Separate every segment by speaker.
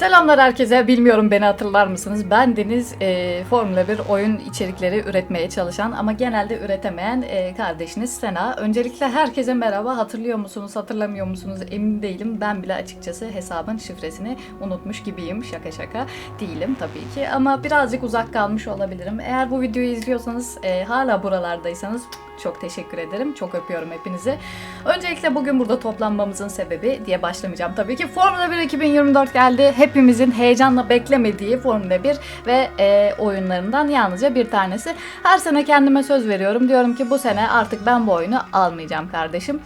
Speaker 1: Selamlar herkese. Bilmiyorum beni hatırlar mısınız? Ben Deniz e, Formula 1 oyun içerikleri üretmeye çalışan ama genelde üretemeyen e, kardeşiniz Sena. Öncelikle herkese merhaba. Hatırlıyor musunuz, hatırlamıyor musunuz emin değilim. Ben bile açıkçası hesabın şifresini unutmuş gibiyim. Şaka şaka değilim tabii ki. Ama birazcık uzak kalmış olabilirim. Eğer bu videoyu izliyorsanız, e, hala buralardaysanız çok teşekkür ederim. Çok öpüyorum hepinizi. Öncelikle bugün burada toplanmamızın sebebi diye başlamayacağım tabii ki. Formula 1 2024 geldi. Hepimizin heyecanla beklemediği Formula 1 ve e, oyunlarından yalnızca bir tanesi. Her sene kendime söz veriyorum. Diyorum ki bu sene artık ben bu oyunu almayacağım kardeşim.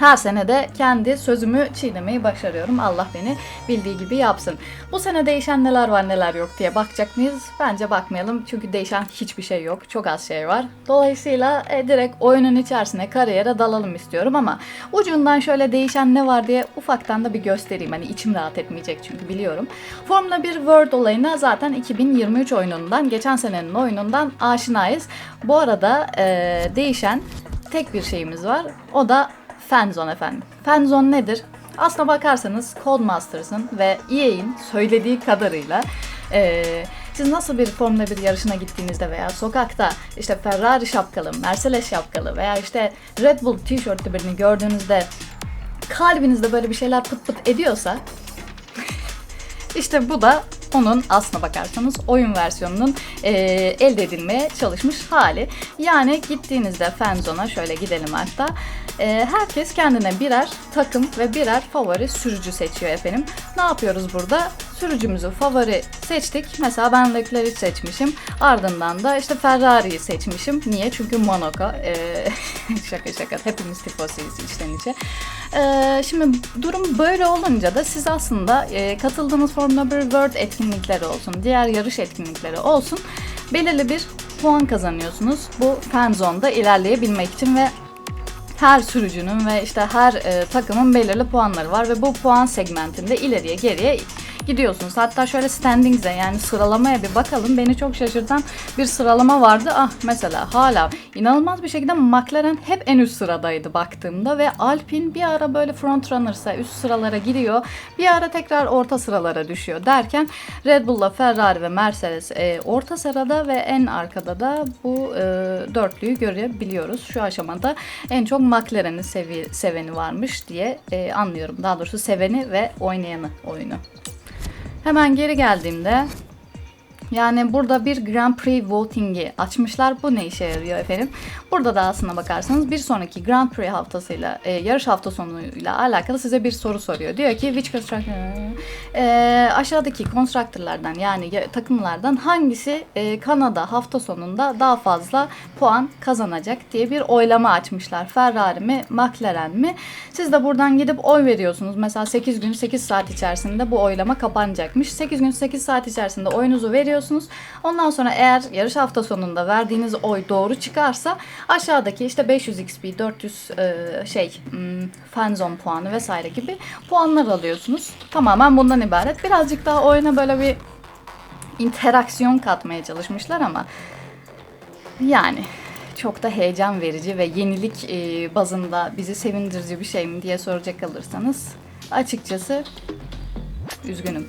Speaker 1: Her sene de kendi sözümü çiğnemeyi başarıyorum. Allah beni bildiği gibi yapsın. Bu sene değişen neler var neler yok diye bakacak mıyız? Bence bakmayalım çünkü değişen hiçbir şey yok. Çok az şey var. Dolayısıyla e, direkt oyunun içerisine kariyere dalalım istiyorum ama ucundan şöyle değişen ne var diye ufaktan da bir göstereyim. Hani içim rahat etmeyecek çünkü biliyorum. Formula 1 World olayına zaten 2023 oyunundan, geçen senenin oyunundan aşinayız. Bu arada e, değişen tek bir şeyimiz var. O da Fanzone efendim. Fanzone nedir? Aslına bakarsanız Codemasters'ın ve EA'in söylediği kadarıyla eee, siz nasıl bir Formula 1 yarışına gittiğinizde veya sokakta işte Ferrari şapkalı, Mercedes şapkalı veya işte Red Bull tişörtlü birini gördüğünüzde kalbinizde böyle bir şeyler pıt pıt ediyorsa işte bu da onun aslına bakarsanız oyun versiyonunun e, elde edilmeye çalışmış hali. Yani gittiğinizde fanzone'a şöyle gidelim hatta. E, herkes kendine birer takım ve birer favori sürücü seçiyor efendim. Ne yapıyoruz burada? Sürücümüzü favori seçtik. Mesela ben Leclerc'i seçmişim. Ardından da işte Ferrari'yi seçmişim. Niye? Çünkü Monaco. E, şaka şaka. Hepimiz tifosuyuz içten içe. E, şimdi durum böyle olunca da siz aslında katıldığınız Formula 1 World etkinlikleri olsun, diğer yarış etkinlikleri olsun belirli bir puan kazanıyorsunuz. Bu fan zone'da ilerleyebilmek için ve her sürücünün ve işte her e, takımın belirli puanları var ve bu puan segmentinde ileriye geriye gidiyorsunuz. Hatta şöyle standings'e yani sıralamaya bir bakalım. Beni çok şaşırtan bir sıralama vardı. Ah mesela hala inanılmaz bir şekilde McLaren hep en üst sıradaydı baktığımda ve Alpine bir ara böyle front runner'sa üst sıralara giriyor. Bir ara tekrar orta sıralara düşüyor derken Red Bull'la Ferrari ve Mercedes e, orta sırada ve en arkada da bu e, dörtlüyü görebiliyoruz. Şu aşamada en çok McLaren'in seveni varmış diye e, anlıyorum. Daha doğrusu seveni ve oynayanı oyunu. Hemen geri geldiğimde yani burada bir Grand Prix voting'i açmışlar. Bu ne işe yarıyor efendim? Burada da aslına bakarsanız bir sonraki Grand Prix haftasıyla, e, yarış hafta sonuyla alakalı size bir soru soruyor. Diyor ki which constructor e, aşağıdaki constructor'lardan yani ya- takımlardan hangisi e, Kanada hafta sonunda daha fazla puan kazanacak diye bir oylama açmışlar. Ferrari mi, McLaren mi? Siz de buradan gidip oy veriyorsunuz. Mesela 8 gün 8 saat içerisinde bu oylama kapanacakmış. 8 gün 8 saat içerisinde oyunuzu veriyorsunuz. Ondan sonra eğer yarış hafta sonunda verdiğiniz oy doğru çıkarsa aşağıdaki işte 500 XP, 400 e, şey hmm, fanzone puanı vesaire gibi puanlar alıyorsunuz. Tamamen bundan ibaret. Birazcık daha oyuna böyle bir interaksiyon katmaya çalışmışlar ama yani çok da heyecan verici ve yenilik e, bazında bizi sevindirici bir şey mi diye soracak olursanız açıkçası üzgünüm.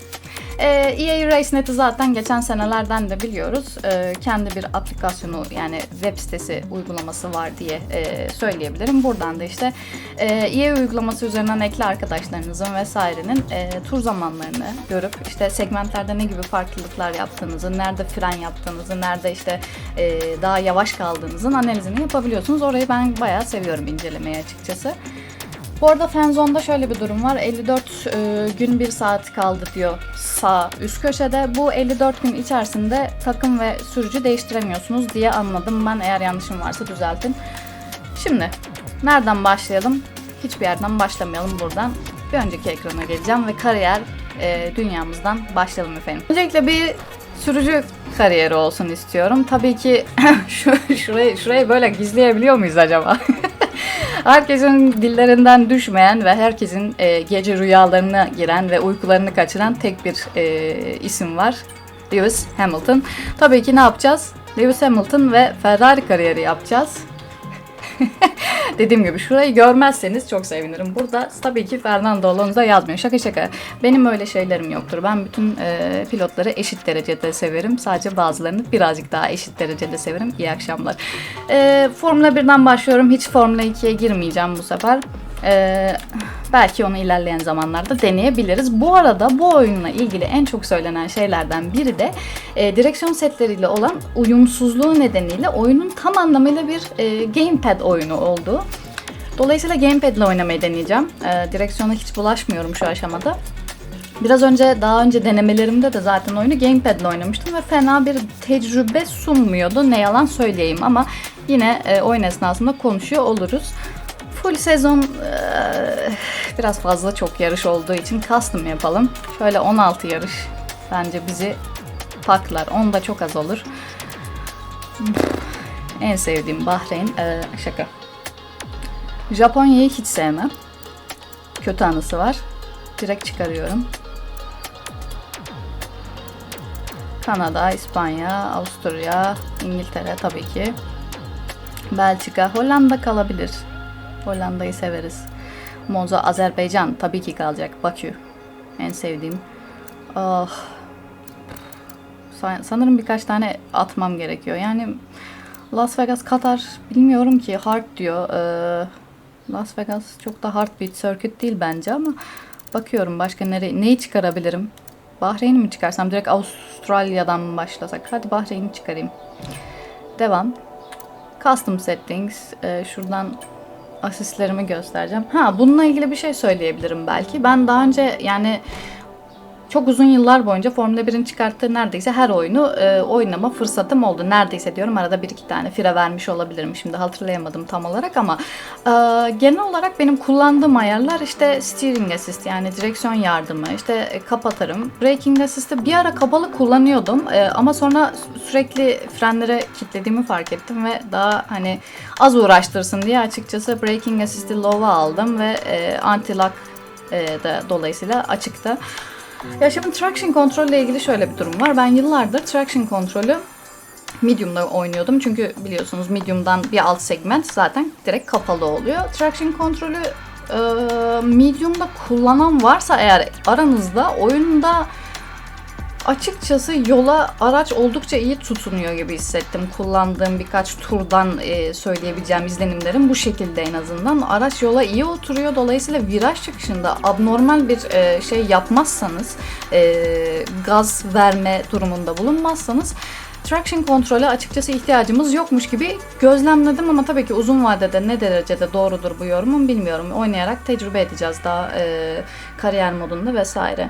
Speaker 1: Ee, EA RaceNet'i zaten geçen senelerden de biliyoruz. Ee, kendi bir aplikasyonu yani web sitesi uygulaması var diye e, söyleyebilirim. Buradan da işte e, EA uygulaması üzerinden ekli arkadaşlarınızın vesairenin e, tur zamanlarını görüp işte segmentlerde ne gibi farklılıklar yaptığınızı, nerede fren yaptığınızı, nerede işte e, daha yavaş kaldığınızın analizini yapabiliyorsunuz. Orayı ben bayağı seviyorum incelemeyi açıkçası. Bu arada Fanzone'da şöyle bir durum var. 54 e, gün 1 saat kaldı diyor sağ üst köşede. Bu 54 gün içerisinde takım ve sürücü değiştiremiyorsunuz diye anladım ben. Eğer yanlışım varsa düzeltin. Şimdi nereden başlayalım? Hiçbir yerden başlamayalım buradan. Bir önceki ekrana geleceğim ve kariyer e, dünyamızdan başlayalım efendim. Öncelikle bir sürücü kariyeri olsun istiyorum. Tabii ki şu, şurayı, şurayı böyle gizleyebiliyor muyuz acaba? Herkesin dillerinden düşmeyen ve herkesin e, gece rüyalarına giren ve uykularını kaçıran tek bir e, isim var. Lewis Hamilton. Tabii ki ne yapacağız? Lewis Hamilton ve Ferrari kariyeri yapacağız. Dediğim gibi şurayı görmezseniz çok sevinirim. Burada tabii ki Fernando Alonso yazmıyor. Şaka şaka. Benim öyle şeylerim yoktur. Ben bütün e, pilotları eşit derecede severim. Sadece bazılarını birazcık daha eşit derecede severim. İyi akşamlar. E, Formula 1'den başlıyorum. Hiç Formula 2'ye girmeyeceğim bu sefer. Ee, belki onu ilerleyen zamanlarda deneyebiliriz. Bu arada bu oyunla ilgili en çok söylenen şeylerden biri de e, direksiyon setleriyle olan uyumsuzluğu nedeniyle oyunun tam anlamıyla bir e, gamepad oyunu olduğu. Dolayısıyla gamepad ile oynamayı deneyeceğim. E, direksiyona hiç bulaşmıyorum şu aşamada. Biraz önce daha önce denemelerimde de zaten oyunu gamepad ile oynamıştım ve fena bir tecrübe sunmuyordu. Ne yalan söyleyeyim ama yine e, oyun esnasında konuşuyor oluruz. Full sezon biraz fazla çok yarış olduğu için custom yapalım. Şöyle 16 yarış bence bizi paklar. 10 da çok az olur. En sevdiğim Bahreyn. şaka. Japonya'yı hiç sevmem. Kötü anısı var. Direkt çıkarıyorum. Kanada, İspanya, Avusturya, İngiltere tabii ki. Belçika, Hollanda kalabilir. Hollanda'yı severiz. Monza, Azerbaycan tabii ki kalacak. Bakü. En sevdiğim. Sa- Sanırım birkaç tane atmam gerekiyor. Yani Las Vegas, Katar bilmiyorum ki hard diyor. Ee, Las Vegas çok da hard bir circuit değil bence ama bakıyorum başka nere neyi çıkarabilirim? Bahreyn'i mi çıkarsam direkt Avustralya'dan mı başlasak? Hadi Bahreyn'i çıkarayım. Devam. Custom settings. Ee, şuradan asistlerimi göstereceğim. Ha bununla ilgili bir şey söyleyebilirim belki. Ben daha önce yani çok uzun yıllar boyunca Formula 1'in çıkarttığı neredeyse her oyunu e, oynama fırsatım oldu. Neredeyse diyorum arada bir iki tane fire vermiş olabilirim. Şimdi hatırlayamadım tam olarak ama e, genel olarak benim kullandığım ayarlar işte steering assist yani direksiyon yardımı işte e, kapatarım. Braking assist'i bir ara kapalı kullanıyordum e, ama sonra sürekli frenlere kilitlediğimi fark ettim ve daha hani az uğraştırsın diye açıkçası braking assist'i low'a aldım ve e, anti-lock e, de dolayısıyla açıkta. Ya şimdi traction kontrol ile ilgili şöyle bir durum var. Ben yıllardır traction kontrolü Medium'da oynuyordum. Çünkü biliyorsunuz Medium'dan bir alt segment zaten direkt kapalı oluyor. Traction kontrolü e, Medium'da kullanan varsa eğer aranızda oyunda açıkçası yola araç oldukça iyi tutunuyor gibi hissettim. Kullandığım birkaç turdan e, söyleyebileceğim izlenimlerim bu şekilde en azından. Araç yola iyi oturuyor. Dolayısıyla viraj çıkışında abnormal bir e, şey yapmazsanız, e, gaz verme durumunda bulunmazsanız Traction kontrole açıkçası ihtiyacımız yokmuş gibi gözlemledim ama tabii ki uzun vadede ne derecede doğrudur bu yorumum bilmiyorum. Oynayarak tecrübe edeceğiz daha kariyer modunda vesaire.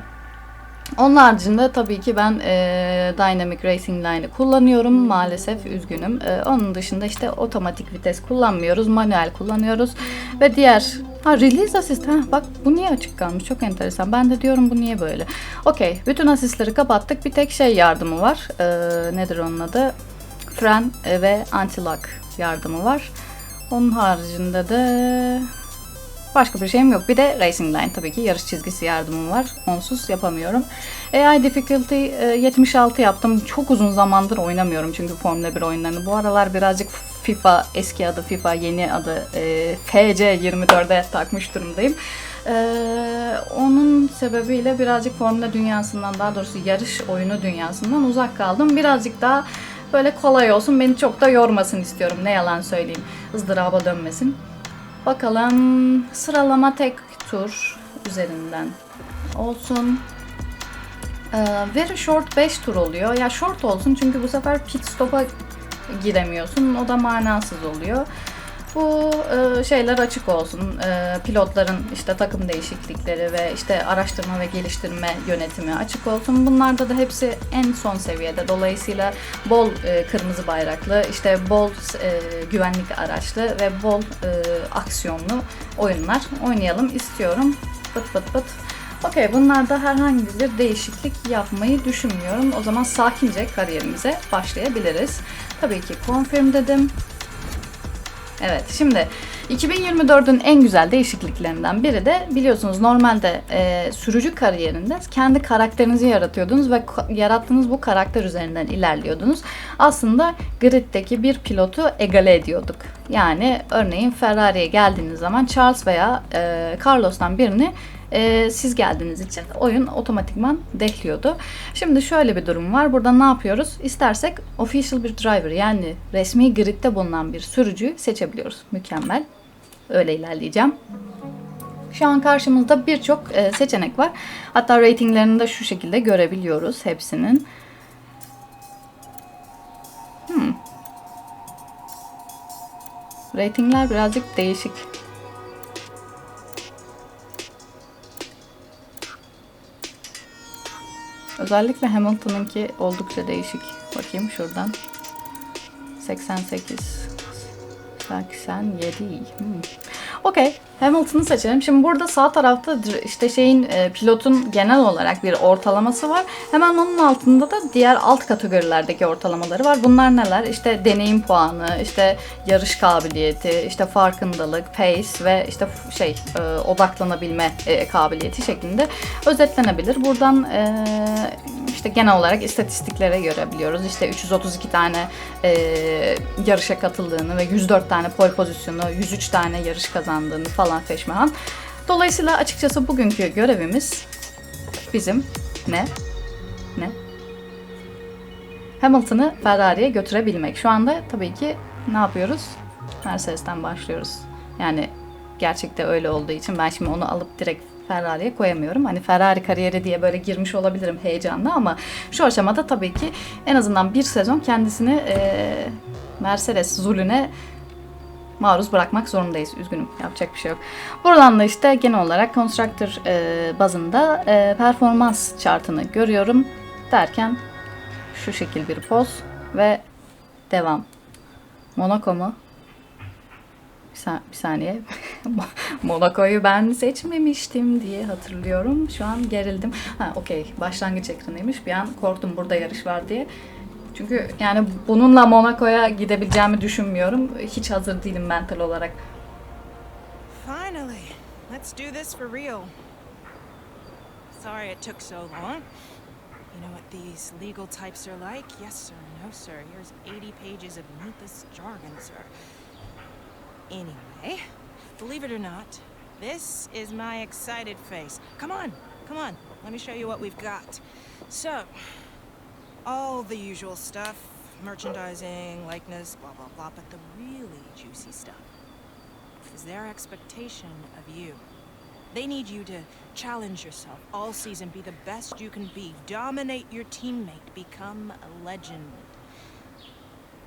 Speaker 1: Onun haricinde tabii ki ben e, Dynamic Racing Line'ı kullanıyorum. Maalesef üzgünüm. E, onun dışında işte otomatik vites kullanmıyoruz. Manuel kullanıyoruz. Ve diğer... Ha Release Assist. Ha, bak bu niye açık kalmış? Çok enteresan. Ben de diyorum bu niye böyle? Okey. Bütün asistleri kapattık. Bir tek şey yardımı var. E, nedir onun adı? Fren ve anti-lock yardımı var. Onun haricinde de Başka bir şeyim yok. Bir de Racing Line tabii ki yarış çizgisi yardımım var. Onsuz yapamıyorum. AI Difficulty e, 76 yaptım. Çok uzun zamandır oynamıyorum çünkü Formula 1 oyunlarını. Bu aralar birazcık FIFA, eski adı FIFA, yeni adı e, FC24'e takmış durumdayım. E, onun sebebiyle birazcık Formula dünyasından daha doğrusu yarış oyunu dünyasından uzak kaldım. Birazcık daha böyle kolay olsun. Beni çok da yormasın istiyorum. Ne yalan söyleyeyim. ızdıraba dönmesin. Bakalım sıralama tek tur üzerinden olsun. Ee, very short 5 tur oluyor. Ya short olsun çünkü bu sefer pit stop'a giremiyorsun. O da manasız oluyor. Bu e, şeyler açık olsun. E, pilotların işte takım değişiklikleri ve işte araştırma ve geliştirme yönetimi açık olsun. Bunlarda da hepsi en son seviyede. Dolayısıyla bol e, kırmızı bayraklı, işte bol e, güvenlik araçlı ve bol e, aksiyonlu oyunlar oynayalım istiyorum. Bıt bıt bıt. Okey bunlarda herhangi bir değişiklik yapmayı düşünmüyorum. O zaman sakince kariyerimize başlayabiliriz. Tabii ki confirm dedim. Evet şimdi 2024'ün en güzel değişikliklerinden biri de biliyorsunuz normalde e, sürücü kariyerinde kendi karakterinizi yaratıyordunuz ve yarattığınız bu karakter üzerinden ilerliyordunuz. Aslında griddeki bir pilotu egale ediyorduk. Yani örneğin Ferrari'ye geldiğiniz zaman Charles veya e, Carlos'tan birini e, siz geldiğiniz için oyun otomatikman dehliyordu. Şimdi şöyle bir durum var. Burada ne yapıyoruz? İstersek official bir driver yani resmi gridde bulunan bir sürücüyü seçebiliyoruz. Mükemmel. Öyle ilerleyeceğim. Şu an karşımızda birçok e, seçenek var. Hatta ratinglerini de şu şekilde görebiliyoruz hepsinin. Hmm. Ratingler birazcık değişik. Özellikle Hamilton'ınki oldukça değişik. Bakayım şuradan. 88 87 hmm. Okey. Hamilton'ı seçelim. Şimdi burada sağ tarafta işte şeyin e, pilotun genel olarak bir ortalaması var. Hemen onun altında da diğer alt kategorilerdeki ortalamaları var. Bunlar neler? İşte deneyim puanı, işte yarış kabiliyeti, işte farkındalık, pace ve işte şey e, odaklanabilme e, kabiliyeti şeklinde özetlenebilir. Buradan işte genel olarak istatistiklere görebiliyoruz. İşte 332 tane e, yarışa katıldığını ve 104 tane pole pozisyonu, 103 tane yarış kazandığını falan feşmehan. Dolayısıyla açıkçası bugünkü görevimiz bizim ne? Ne? Hamilton'ı Ferrari'ye götürebilmek. Şu anda tabii ki ne yapıyoruz? Mercedes'ten başlıyoruz. Yani gerçekte öyle olduğu için ben şimdi onu alıp direkt Ferrari'ye koyamıyorum. Hani Ferrari kariyeri diye böyle girmiş olabilirim heyecanla ama şu aşamada tabii ki en azından bir sezon kendisini eee, Mercedes zulüne maruz bırakmak zorundayız. Üzgünüm yapacak bir şey yok. Buradan da işte genel olarak Constructor eee, bazında eee, performans chartını görüyorum derken şu şekil bir poz ve devam. Monaco mu? Bir, sa- bir saniye. Monaco'yu ben seçmemiştim diye hatırlıyorum. Şu an gerildim. Ha okey. Başlangıç ekranıymış. Bir an korktum burada yarış var diye. Çünkü yani bununla Monaco'ya gidebileceğimi düşünmüyorum. Hiç hazır değilim mental olarak.
Speaker 2: Finally, let's do this for real. Sorry it took so long. You know what these legal types are like? Yes, sir, no, sir. Here's 80 pages of needless jargon, sir. Anyway, believe it or not, this is my excited face. Come on, come on, let me show you what we've got. So, all the usual stuff merchandising, likeness, blah, blah, blah, but the really juicy stuff is their expectation of you. They need you to challenge yourself all season, be the best you can be, dominate your teammate, become a legend.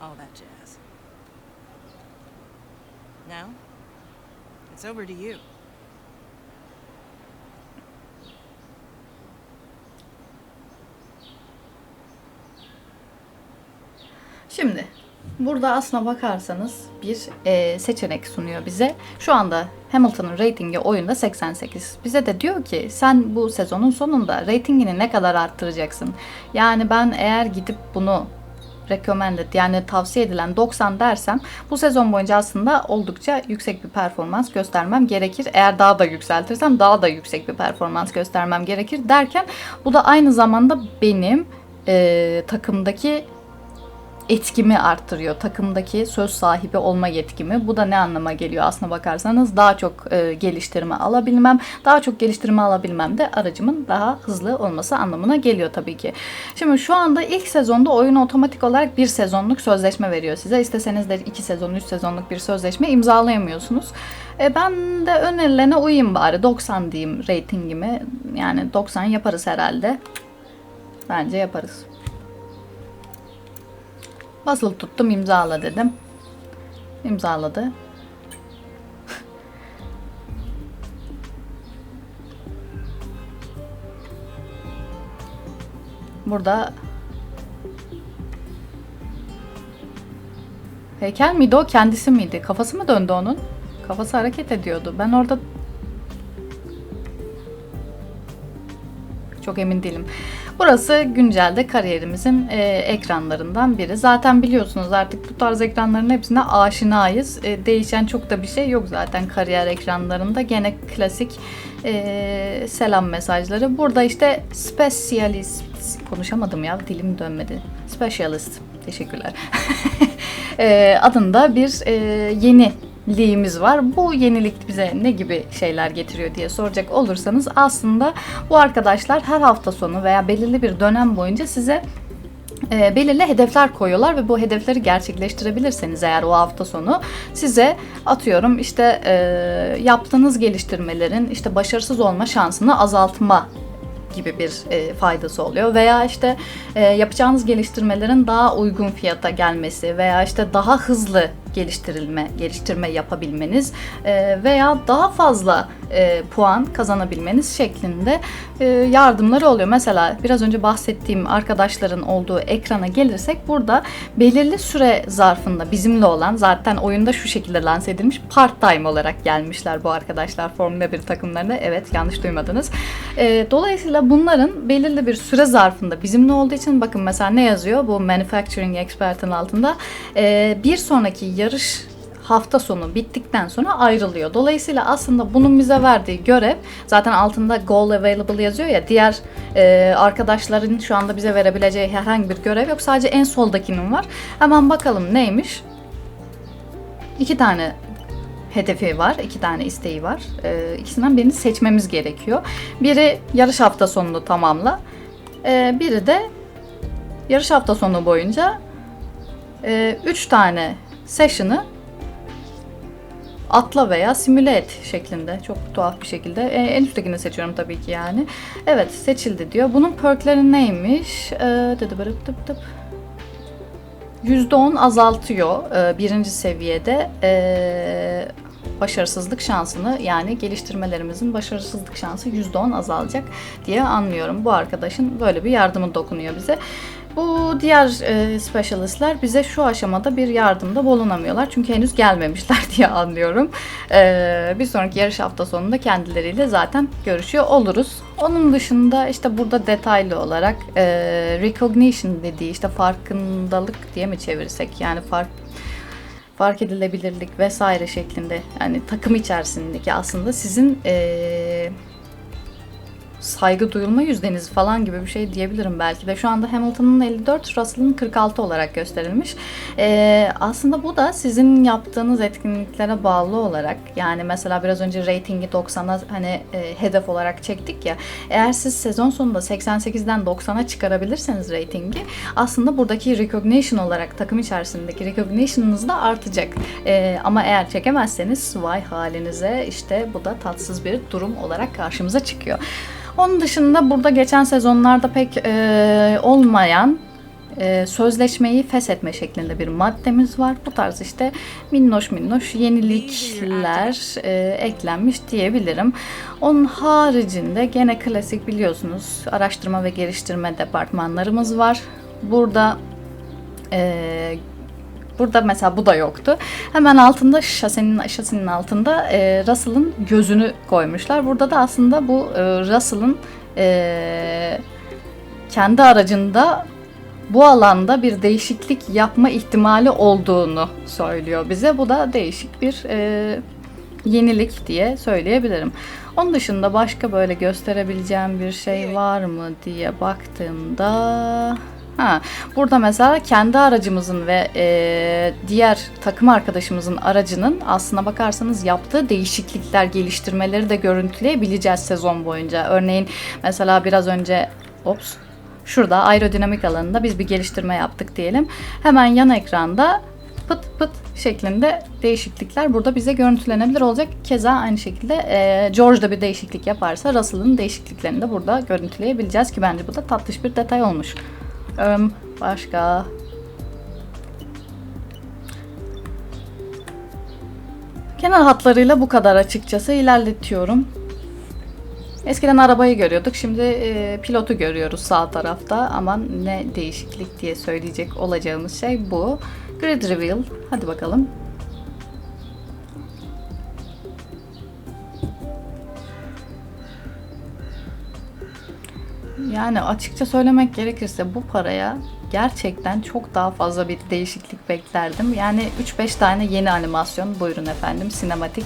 Speaker 2: All that jazz. Now, it's over to you.
Speaker 1: Şimdi burada aslına bakarsanız bir e, seçenek sunuyor bize. Şu anda Hamilton'ın ratingi oyunda 88. Bize de diyor ki sen bu sezonun sonunda ratingini ne kadar arttıracaksın? Yani ben eğer gidip bunu recommended yani tavsiye edilen 90 dersem bu sezon boyunca aslında oldukça yüksek bir performans göstermem gerekir. Eğer daha da yükseltirsem daha da yüksek bir performans göstermem gerekir derken bu da aynı zamanda benim e, takımdaki etkimi arttırıyor. Takımdaki söz sahibi olma yetkimi. Bu da ne anlama geliyor aslına bakarsanız? Daha çok e, geliştirme alabilmem. Daha çok geliştirme alabilmem de aracımın daha hızlı olması anlamına geliyor tabii ki. Şimdi şu anda ilk sezonda oyun otomatik olarak bir sezonluk sözleşme veriyor size. İsteseniz de iki sezon, üç sezonluk bir sözleşme imzalayamıyorsunuz. E, ben de önerilerine uyayım bari. 90 diyeyim ratingimi. Yani 90 yaparız herhalde. Bence yaparız. Basılı tuttum imzala dedim. İmzaladı. Burada heykel miydi o kendisi miydi? Kafası mı döndü onun? Kafası hareket ediyordu. Ben orada Çok emin değilim. Burası güncelde kariyerimizin e, ekranlarından biri. Zaten biliyorsunuz artık bu tarz ekranların hepsine aşinayız. E, değişen çok da bir şey yok zaten kariyer ekranlarında. Gene klasik e, selam mesajları. Burada işte specialist konuşamadım ya dilim dönmedi. Specialist. Teşekkürler. e, adında bir e, yeniliğimiz var. Bu yenilik bize ne gibi şeyler getiriyor diye soracak olursanız aslında bu arkadaşlar her hafta sonu veya belirli bir dönem boyunca size e, belirli hedefler koyuyorlar ve bu hedefleri gerçekleştirebilirseniz eğer o hafta sonu size atıyorum işte e, yaptığınız geliştirmelerin işte başarısız olma şansını azaltma gibi bir e, faydası oluyor veya işte e, yapacağınız geliştirmelerin daha uygun fiyata gelmesi veya işte daha hızlı geliştirilme, geliştirme yapabilmeniz e, veya daha fazla e, puan kazanabilmeniz şeklinde e, yardımları oluyor. Mesela biraz önce bahsettiğim arkadaşların olduğu ekrana gelirsek burada belirli süre zarfında bizimle olan zaten oyunda şu şekilde lanse edilmiş part time olarak gelmişler bu arkadaşlar Formula 1 takımlarına. Evet yanlış duymadınız. Dolayısıyla bunların belirli bir süre zarfında bizimle olduğu için bakın mesela ne yazıyor bu manufacturing expert'in altında bir sonraki yarış hafta sonu bittikten sonra ayrılıyor. Dolayısıyla aslında bunun bize verdiği görev zaten altında goal available yazıyor ya diğer e, arkadaşların şu anda bize verebileceği herhangi bir görev yok. Sadece en soldakinin var. Hemen bakalım neymiş? İki tane hedefi var, iki tane isteği var. E, ikisinden birini seçmemiz gerekiyor. Biri yarış hafta sonunu tamamla. E, biri de yarış hafta sonu boyunca 3 tane session'ı atla veya simüle et şeklinde. Çok tuhaf bir şekilde. E, en üsttekini seçiyorum tabii ki yani. Evet seçildi diyor. Bunun perkleri neymiş? E, dıdı bırıp tıp tıp. %10 azaltıyor e, birinci seviyede e, başarısızlık şansını yani geliştirmelerimizin başarısızlık şansı %10 azalacak diye anlıyorum. Bu arkadaşın böyle bir yardımı dokunuyor bize. Bu diğer e, specialistler bize şu aşamada bir yardımda bulunamıyorlar. Çünkü henüz gelmemişler diye anlıyorum. E, bir sonraki yarış hafta sonunda kendileriyle zaten görüşüyor oluruz. Onun dışında işte burada detaylı olarak e, recognition dediği işte farkındalık diye mi çevirsek yani fark fark edilebilirlik vesaire şeklinde yani takım içerisindeki aslında sizin eee saygı duyulma yüzdeniz falan gibi bir şey diyebilirim belki de. Şu anda Hamilton'ın 54, Russell'ın 46 olarak gösterilmiş. Ee, aslında bu da sizin yaptığınız etkinliklere bağlı olarak yani mesela biraz önce ratingi 90'a hani e, hedef olarak çektik ya. Eğer siz sezon sonunda 88'den 90'a çıkarabilirseniz ratingi aslında buradaki recognition olarak takım içerisindeki recognition'ınız da artacak. Ee, ama eğer çekemezseniz vay halinize işte bu da tatsız bir durum olarak karşımıza çıkıyor. Onun dışında burada geçen sezonlarda pek e, olmayan e, sözleşmeyi feshetme şeklinde bir maddemiz var. Bu tarz işte minnoş minnoş yenilikler e, eklenmiş diyebilirim. Onun haricinde gene klasik biliyorsunuz araştırma ve geliştirme departmanlarımız var. Burada e, Burada mesela bu da yoktu. Hemen altında şasinin şasinin altında e, Russell'ın gözünü koymuşlar. Burada da aslında bu e, Russell'ın e, kendi aracında bu alanda bir değişiklik yapma ihtimali olduğunu söylüyor bize. Bu da değişik bir e, yenilik diye söyleyebilirim. Onun dışında başka böyle gösterebileceğim bir şey var mı diye baktığımda Ha, burada mesela kendi aracımızın ve e, diğer takım arkadaşımızın aracının aslına bakarsanız yaptığı değişiklikler, geliştirmeleri de görüntüleyebileceğiz sezon boyunca. Örneğin mesela biraz önce ops şurada aerodinamik alanında biz bir geliştirme yaptık diyelim. Hemen yan ekranda pıt pıt şeklinde değişiklikler burada bize görüntülenebilir olacak. Keza aynı şekilde e, George da bir değişiklik yaparsa Russell'ın değişikliklerini de burada görüntüleyebileceğiz ki bence bu da tatlış bir detay olmuş. Öm, başka. Kenar hatlarıyla bu kadar açıkçası ilerletiyorum. Eskiden arabayı görüyorduk, şimdi e, pilotu görüyoruz sağ tarafta. Ama ne değişiklik diye söyleyecek olacağımız şey bu. Grid Reveal, hadi bakalım. Yani açıkça söylemek gerekirse bu paraya gerçekten çok daha fazla bir değişiklik beklerdim. Yani 3-5 tane yeni animasyon buyurun efendim sinematik.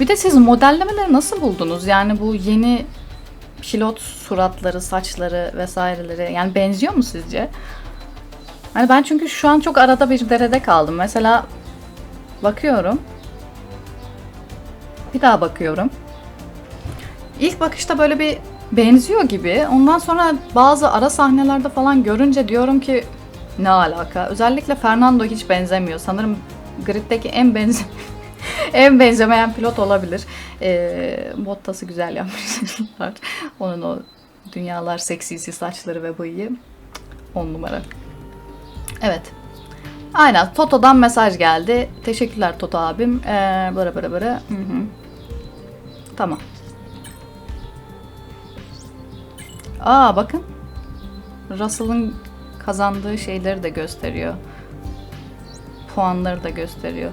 Speaker 1: Bir de siz modellemeleri nasıl buldunuz? Yani bu yeni pilot suratları, saçları vesaireleri yani benziyor mu sizce? Hani ben çünkü şu an çok arada bir derede kaldım. Mesela bakıyorum. Bir daha bakıyorum. İlk bakışta böyle bir benziyor gibi. Ondan sonra bazı ara sahnelerde falan görünce diyorum ki ne alaka? Özellikle Fernando hiç benzemiyor. Sanırım Grid'deki en benze en benzemeyen pilot olabilir. Ee, Bottas'ı güzel yapmışlar. Onun o dünyalar seksisi saçları ve bıyığı. On numara. Evet. Aynen. Toto'dan mesaj geldi. Teşekkürler Toto abim. Ee, bara bara bara. Hı hı. Tamam. Aa bakın. Russell'ın kazandığı şeyleri de gösteriyor. Puanları da gösteriyor.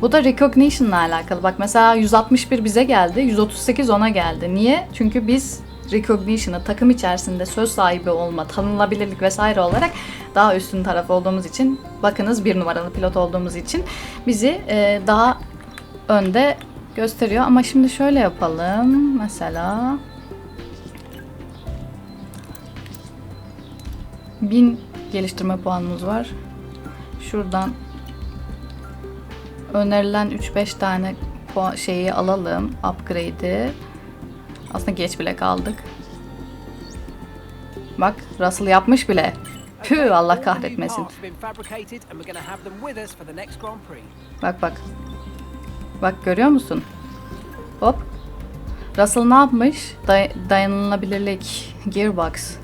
Speaker 1: Bu da recognition'la alakalı. Bak mesela 161 bize geldi, 138 ona geldi. Niye? Çünkü biz recognition'ı takım içerisinde söz sahibi olma, tanınabilirlik vesaire olarak daha üstün taraf olduğumuz için, bakınız bir numaralı pilot olduğumuz için bizi e, daha önde gösteriyor. Ama şimdi şöyle yapalım. Mesela 1000 geliştirme puanımız var. Şuradan önerilen 3-5 tane puan şeyi alalım. Upgrade'i. Aslında geç bile kaldık. Bak Russell yapmış bile. Püh Allah kahretmesin. Bak bak. Bak görüyor musun? Hop. Russell ne yapmış? Day- dayanılabilirlik. Gearbox.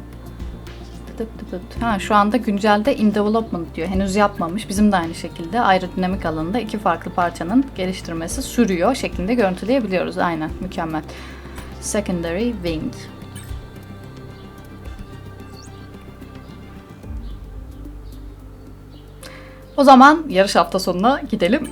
Speaker 1: Tıp tıp tıp. Ha, şu anda güncelde in development diyor. Henüz yapmamış. Bizim de aynı şekilde aerodinamik alanında iki farklı parçanın geliştirmesi sürüyor şeklinde görüntüleyebiliyoruz. Aynen. Mükemmel. Secondary wing. O zaman yarış hafta sonuna gidelim.